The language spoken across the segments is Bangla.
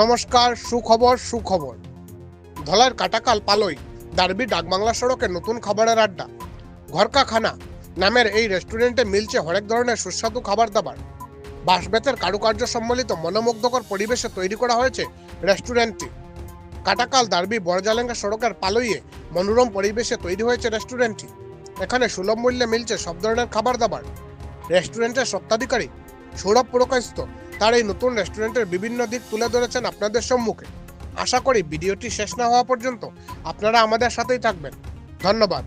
নমস্কার, সুখবর সুখবর। ধলার কাটাকাল পালই দার্বি ডাকবাংলা সড়কে নতুন খাবারের আড্ডা। ঘরকা খানা নামের এই রেস্টুরেন্টে মিলছে হরেক ধরনের সুস্বাদু খাবার দাবার। বাঁশবেতের কারুকার্য সম্বলিত মনোমুগ্ধকর পরিবেশে তৈরি করা হয়েছে রেস্টুরেন্টটি। কাটাকাল দার্বি বরজালেঙ্গা সড়কের পালইয়ে মনোরম পরিবেশে তৈরি হয়েছে রেস্টুরেন্টটি। এখানে সুলভ মূল্যে মিলছে সব ধরনের খাবার দাবার। রেস্টুরেন্টের সত্ত্বাধিকারী সৌরভ পুরকাস্ত তার এই নতুন রেস্টুরেন্টের বিভিন্ন দিক তুলে ধরেছেন আপনাদের সম্মুখে। আশা করি ভিডিওটি শেষ না হওয়া পর্যন্ত আপনারা আমাদের সাথেই থাকবেন। ধন্যবাদ।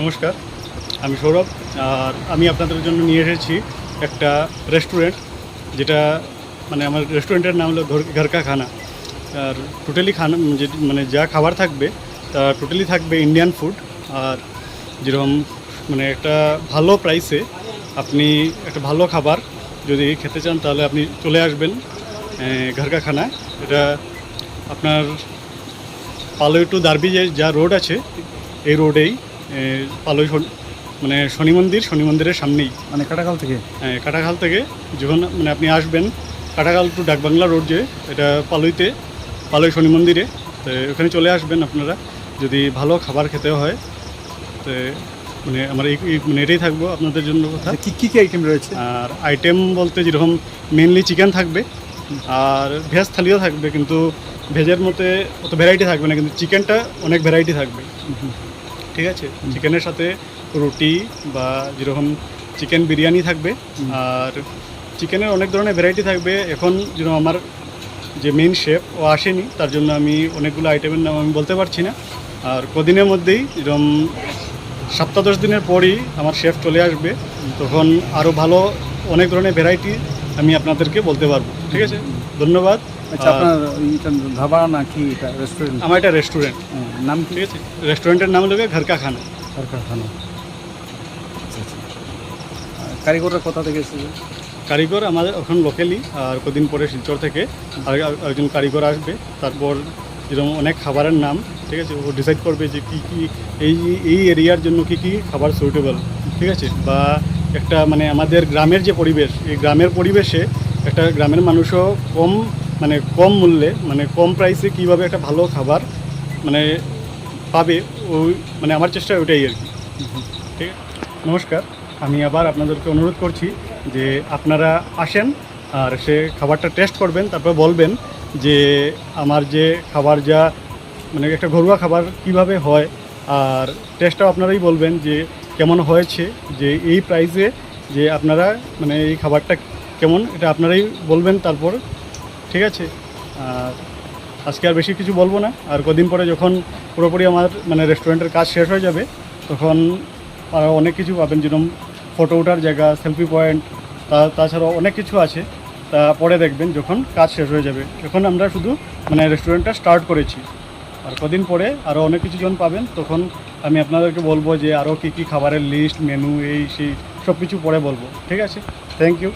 নমস্কার, আমি সৌরভ, আর আমি আপনাদের জন্য নিয়ে এসেছি একটা রেস্টুরেন্ট যেটা মানে আমার রেস্টুরেন্টের নাম হলো ঘর- ঘরকা খানা আর টোটালি খানা যে মানে যা খাবার থাকবে, তা টোটালি থাকবে ইন্ডিয়ান ফুড আর যেরকম মানে একটা ভালো প্রাইসে আপনি একটা ভালো খাবার যদি খেতে চান, তাহলে আপনি চলে আসবেন ঘরকা খানা এটা আপনার পালই টু দার্বি যে যা রোড আছে, এই রোডেই পালই শন- মানে শনি মন্দির শনি মন্দিরের সামনেই। মানে কাটাকাল থেকে? হ্যাঁ কাটাখাল থেকে। যখন মানে আপনি আসবেন কাটাখাল টু ডাকবাংলা রোড যে এটা পালইতে পালই শনি মন্দিরে। তো ওখানে চলে আসবেন আপনারা। যদি ভালো খাবার খেতে হয় তো মানে আমার এই এই- মানে এটাই থাকব আপনাদের জন্য কথা। কী কী কী আইটেম রয়েছে? আর আইটেম বলতে যেরকম মেনলি চিকেন থাকবে আর ভেজ থালিও থাকবে কিন্তু ভেজের মধ্যে অত ভ্যারাইটি থাকবে না কিন্তু চিকেনটা অনেক ভ্যারাইটি থাকবে। ঠিক আছে? চিকেনের সাথে রুটি বা যেরকম চিকেন বিরিয়ানি থাকবে, আর চিকেনের অনেক ধরনের ভ্যারাইটি থাকবে। এখন যেরকম আমার যে মেন শেফ ও আসেনি, তার জন্য আমি অনেকগুলো আইটেমের নাম আমি বলতে পারছি না। আর কদিনের মধ্যেই যেরকম সপ্তাহ দশ দিনের পরই আমার শেফ চলে আসবে। তখন আরও ভালো অনেক ধরনের ভ্যারাইটি আমি আপনাদেরকে বলতে পারব ঠিক আছে? ধন্যবাদ। আচ্ছা আপনার এটা ধাবা না কি এটা রেস্টুরেন্ট আমার এটা রেস্টুরেন্ট নাম ঠিক আছে? রেস্টুরেন্টের নাম হলো ঘরকা খানা সরকার থানা আচ্ছা। আচ্ছা কারিগররা কোথা থেকে এসেছে? কারিগর আমাদের এখন লোকালি আর কদিন পরে শিলচর থেকে আর একজন কারিগর আসবে। তারপর যেরকম অনেক খাবারের নাম ঠিক আছে? ও ডিসাইড করবে যে কী কী এই এই এরিয়ার জন্য কী কী খাবার সুইটেবল ঠিক আছে? বা একটা মানে আমাদের গ্রামের যে পরিবেশ, এই গ্রামের পরিবেশে একটা গ্রামের মানুষও কম মানে কম মূল্যে মানে কম প্রাইসে কীভাবে একটা ভালো খাবার মানে পাবে ওই মানে আমার চেষ্টা ওইটাই আর কি। ঠিক নমস্কার। আমি আবার আপনাদেরকে অনুরোধ করছি যে আপনারা আসেন আর সে খাবারটা টেস্ট করবেন, তারপর বলবেন যে আমার যে খাবার যা মানে একটা ঘরোয়া খাবার কীভাবে হয়, আর টেস্টটাও আপনারাই বলবেন যে কেমন হয়েছে, যে এই প্রাইসে যে আপনারা মানে এই খাবারটা কেমন, এটা আপনারাই বলবেন তারপর, ঠিক আছে? আর আজকে আর বেশি কিছু বলব না। আর কদিন পরে যখন পুরোপুরি আমার মানে রেস্টুরেন্টের কাজ শেষ হয়ে যাবে, তখন আর অনেক কিছু পাবেন, যেরকম ফটো ওঠার জায়গা সেলফি পয়েন্ট তা, তাছাড়াও অনেক কিছু আছে। তা পরে দেখবেন যখন কাজ শেষ হয়ে যাবে। এখন আমরা শুধু মানে রেস্টুরেন্টটা স্টার্ট করেছি। আর কদিন পরে আরও অনেক কিছু জন পাবেন, তখন আমি আপনাদেরকে বলব যে আরও কী কী খাবারের লিস্ট মেনু এই, সেই সব কিছু পরে বলব। ঠিক আছে? Thank you